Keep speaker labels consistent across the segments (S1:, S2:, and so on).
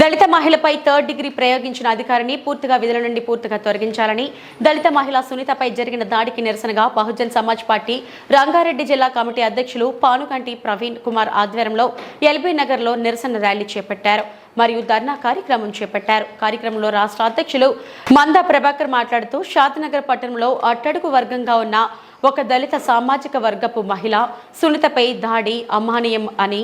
S1: దళిత మహిళపై third degree ప్రయోగించిన అధికారిని పూర్తిగా విధుల నుండి పూర్తిగా తొలగించాలని దళిత మహిళ సునీతపై జరిగిన దాడికి నిరసనగా బహుజన్ సమాజ్ పార్టీ రంగారెడ్డి జిల్లా కమిటీ అధ్యక్షులు పానుకంటి ప్రవీణ్ కుమార్ ఆధ్వర్యంలో ఎల్బీ నగర్లో నిరసన ర్యాలీ చేపట్టారు మరియు ధర్నా కార్యక్రమం చేపట్టారు. కార్యక్రమంలో రాష్ట్ర అధ్యక్షులు మంద ప్రభాకర్ మాట్లాడుతూ షాద్నగర్ పట్టణంలో అట్టడుగు వర్గంగా ఉన్న ఒక దళిత సామాజిక వర్గపు మహిళ సునీతపై దాడి అమానీయం అని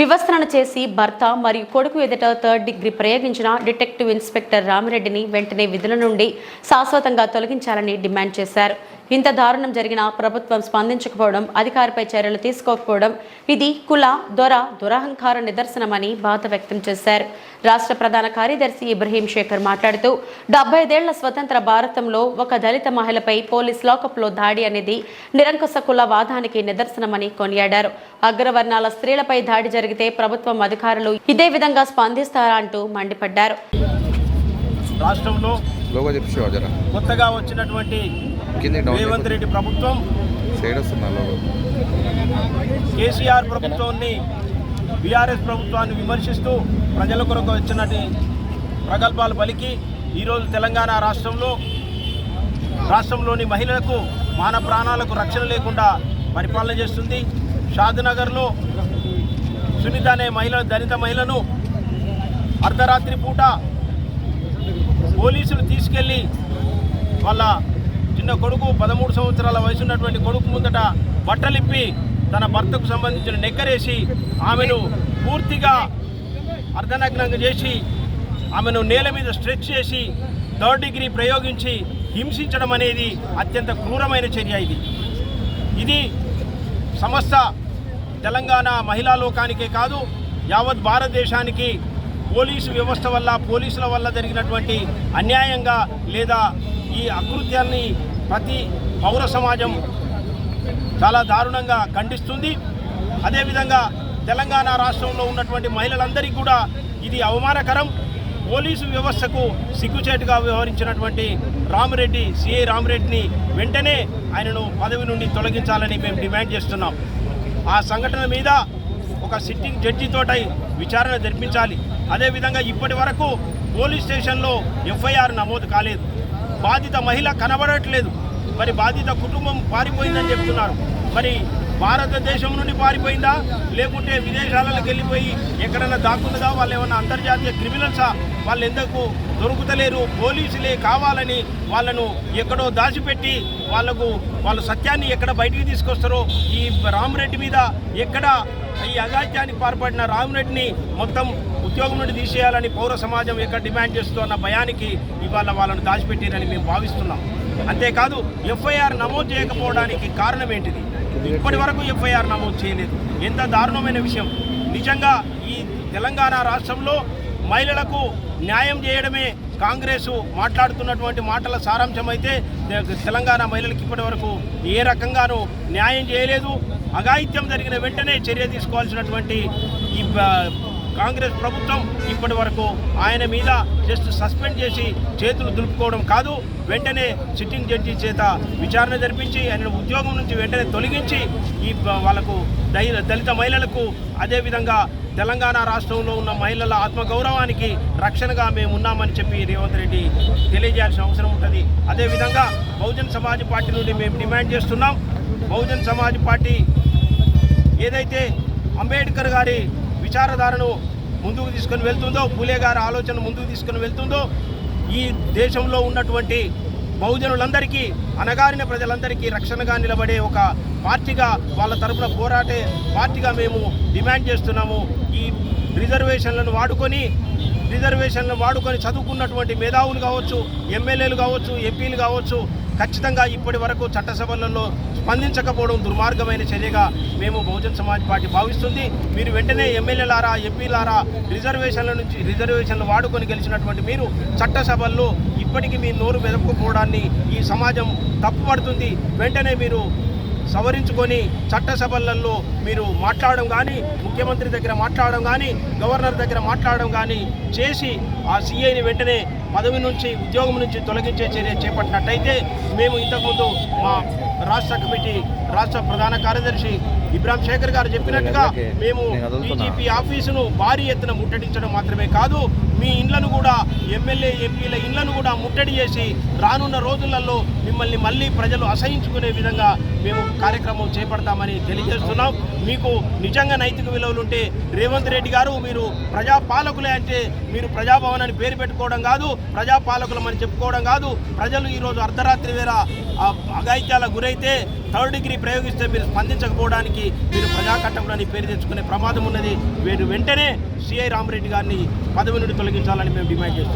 S1: వివస్త్రణ చేసి భర్త మరియు కొడుకు ఎదుట థర్డ్ డిగ్రీ ప్రయోగించిన డిటెక్టివ్ ఇన్స్పెక్టర్ రామిరెడ్డిని వెంటనే విధుల నుండి శాశ్వతంగా తొలగించాలని డిమాండ్ చేశారు. ఇంత దారుణం జరిగిన ప్రభుత్వం స్పందించకపోవడం అధికారిపై చర్యలు తీసుకోకపోవడం ఇది కుల దొర దురహంకార నిదర్శనమని బాధ వ్యక్తం చేశారు. రాష్ట్ర ప్రధాన కార్యదర్శి ఇబ్రహీం శేఖర్ మాట్లాడుతూ డెబ్బై ఐదేళ్ళ స్వతంత్ర భారతంలో ఒక దళిత మహిళపై పోలీస్ లాకప్లో దాడి అనేది నిరంకుశ కుల వాదానికి నిదర్శనమని కొనియాడారు. అగ్రవర్ణాల స్త్రీలపై దాడి జరిగితే ప్రభుత్వం అధికారులు ఇదే విధంగా స్పందిస్తారా అంటూ మండిపడ్డారు.
S2: రాష్ట్రంలో
S3: లోగో చెప్పు జరా
S2: కొత్తగా వచ్చినటువంటి రేవంత్ రెడ్డి ప్రభుత్వం కేసీఆర్ ప్రభుత్వాన్ని బీఆర్ఎస్ ప్రభుత్వాన్ని విమర్శిస్తూ ప్రజల కొరకు వచ్చినటి ప్రగల్భాలు పలికి ఈరోజు తెలంగాణ రాష్ట్రంలో రాష్ట్రంలోని మహిళలకు మాన ప్రాణాలకు రక్షణ లేకుండా పరిపాలన చేస్తుంది. షాద్నగర్లో సునీత అనే మహిళ దళిత మహిళను అర్ధరాత్రి పూట పోలీసులు తీసుకెళ్ళి వాళ్ళ చిన్న కొడుకు పదమూడు సంవత్సరాల వయసు ఉన్నటువంటి కొడుకు ముందట బట్టలిప్పి తన భర్తకు సంబంధించిన నెక్కరేసి ఆమెను పూర్తిగా అర్ధనగ్నంగా చేసి ఆమెను నేల మీద స్ట్రెచ్ చేసి థర్డ్ డిగ్రీ ప్రయోగించి హింసించడం అనేది అత్యంత క్రూరమైన చర్య ఇది. ఇది సమస్త తెలంగాణ మహిళా లోకానికే కాదు యావత్ భారతదేశానికి పోలీసు వ్యవస్థ వల్ల పోలీసుల వల్ల జరిగినటువంటి అన్యాయంగా లేదా ఈ అకృత్యాన్ని ప్రతి పౌర సమాజం చాలా దారుణంగా ఖండిస్తుంది. అదేవిధంగా తెలంగాణ రాష్ట్రంలో ఉన్నటువంటి మహిళలందరికీ కూడా ఇది అవమానకరం. పోలీసు వ్యవస్థకు సిగ్గుచేటుగా వ్యవహరించినటువంటి రామిరెడ్డి సిఐ రామిరెడ్డిని వెంటనే ఆయనను పదవి నుండి తొలగించాలని మేము డిమాండ్ చేస్తున్నాం. ఆ సంఘటన మీద ఒక సిట్టింగ్ జడ్జితోటై విచారణ జరిపించాలి. అదేవిధంగా ఇప్పటి వరకు పోలీస్ స్టేషన్లో ఎఫ్ఐఆర్ నమోదు కాలేదు. బాధిత మహిళ కనబడట్లేదు. మరి బాధిత కుటుంబం పారిపోయిందని చెప్తున్నారు. మరి భారతదేశం నుండి పారిపోయిందా? లేకుంటే విదేశాలకు వెళ్ళిపోయి ఎక్కడైనా దాక్కున్నదా? వాళ్ళు ఏమన్నా అంతర్జాతీయ క్రిమినల్సా? వాళ్ళు ఎందుకు దొరుకుతలేరు? పోలీసులే కావాలని వాళ్ళను ఎక్కడో దాచిపెట్టి వాళ్ళకు వాళ్ళ సత్యాన్ని ఎక్కడ బయటికి తీసుకొస్తారో? ఈ రామరెడ్డి మీద ఎక్కడ ఈ అగాత్యానికి పాల్పడిన రామరెడ్డిని మొత్తం ఉద్యోగం నుండి తీసేయాలని పౌర సమాజం ఎక్కడ డిమాండ్ చేస్తున్న భయానికి ఇవాళ వాళ్ళను దాచిపెట్టారని మేము భావిస్తున్నాం. అంతేకాదు ఎఫ్ఐఆర్ నమోదు చేయకపోవడానికి కారణం ఏంటిది? ఇప్పటి వరకు ఎఫ్ఐఆర్ నమోదు చేయలేదు. ఎంత దారుణమైన విషయం. నిజంగా ఈ తెలంగాణ రాష్ట్రంలో మహిళలకు న్యాయం చేయడమే కాంగ్రెస్ మాట్లాడుతున్నటువంటి మాటల సారాంశం అయితే తెలంగాణ మహిళలకు ఇప్పటి వరకు ఏ రకంగానూ న్యాయం చేయలేదు. అఘాయిత్యం జరిగిన వెంటనే చర్య తీసుకోవాల్సినటువంటి ఈ కాంగ్రెస్ ప్రభుత్వం ఇప్పటి వరకు ఆయన మీద జస్ట్ సస్పెండ్ చేసి చేతులు దులుపుకోవడం కాదు వెంటనే సిట్టింగ్ జడ్జి చేత విచారణ జరిపించి ఆయన ఉద్యోగం నుంచి వెంటనే తొలగించి ఈ వాళ్ళకు దళిత మహిళలకు అదేవిధంగా తెలంగాణ రాష్ట్రంలో ఉన్న మహిళల ఆత్మగౌరవానికి రక్షణగా మేము ఉన్నామని చెప్పి రేవంత్ రెడ్డి తెలియజేయాల్సిన అవసరం ఉంటుంది. అదేవిధంగా బహుజన్ సమాజ్ పార్టీ నుండి మేము డిమాండ్ చేస్తున్నాం. బహుజన్ సమాజ్ పార్టీ ఏదైతే అంబేద్కర్ గారి విచారధారను ముందుకు తీసుకొని వెళ్తుందో పూలే గారి ఆలోచన ముందుకు తీసుకొని వెళ్తుందో ఈ దేశంలో ఉన్నటువంటి బహుజనులందరికీ అనగారిన ప్రజలందరికీ రక్షణగా నిలబడే ఒక పార్టీగా వాళ్ళ తరపున పోరాటే పార్టీగా మేము డిమాండ్ చేస్తున్నాము. ఈ రిజర్వేషన్లను వాడుకొని రిజర్వేషన్లను వాడుకొని చదువుకున్నటువంటి మేధావులు కావచ్చు ఎమ్మెల్యేలు కావచ్చు ఎంపీలు కావచ్చు ఖచ్చితంగా ఇప్పటి వరకు చట్టసభలలో స్పందించకపోవడం దుర్మార్గమైన చర్యగా మేము బహుజన్ సమాజ్ పార్టీ భావిస్తుంది. మీరు వెంటనే ఎమ్మెల్యేలారా ఎంపీలారా రిజర్వేషన్ల నుంచి రిజర్వేషన్లు వాడుకొని గెలిచినటువంటి మీరు చట్టసభల్లో ఇప్పటికీ మీ నోరు మెదపకపోవడాన్ని ఈ సమాజం తప్పుపడుతుంది. వెంటనే మీరు సవరించుకొని చట్టసభలలో మీరు మాట్లాడడం కానీ ముఖ్యమంత్రి దగ్గర మాట్లాడడం కానీ గవర్నర్ దగ్గర మాట్లాడడం కానీ చేసి ఆ సీఐని వెంటనే పదవి నుంచి ఉద్యోగం నుంచి తొలగించే చర్య చేపట్టినట్టయితే మేము ఇంతకుముందు మా రాష్ట్ర కమిటీ రాష్ట్ర ప్రధాన కార్యదర్శి ఇబ్రాహిం శేఖర్ గారు చెప్పినట్టుగా మేము డీజీపీ ఆఫీసును భారీ ఎత్తున ముట్టడించడం మాత్రమే కాదు మీ ఇండ్లను కూడా ఎమ్మెల్యే ఎంపీల ఇళ్ళను కూడా ముట్టడి చేసి రానున్న రోజులలో మిమ్మల్ని మళ్ళీ ప్రజలు అసహించుకునే విధంగా మేము కార్యక్రమం చేపడతామని తెలియజేస్తున్నాం. మీకు నిజంగా నైతిక విలువలు ఉంటే రేవంత్ రెడ్డి గారు మీరు ప్రజాపాలకులే అంటే మీరు ప్రజాభవన్ అని పేరు పెట్టుకోవడం కాదు ప్రజాపాలకులమని చెప్పుకోవడం కాదు. ప్రజలు ఈరోజు అర్ధరాత్రి వేళ అగాయిత్యాల అఘాయిత్యాల గురైతే థర్డ్ డిగ్రీ ప్రయోగిస్తే మీరు స్పందించకపోవడానికి మీరు ప్రజాకట్టకుడని అని పేరు తెచ్చుకునే ప్రమాదం ఉన్నది. వీరు వెంటనే సిఐ రామరెడ్డి గారిని పదవి నుండి తొలగించాలని మేము డిమాండ్ చేస్తున్నాం.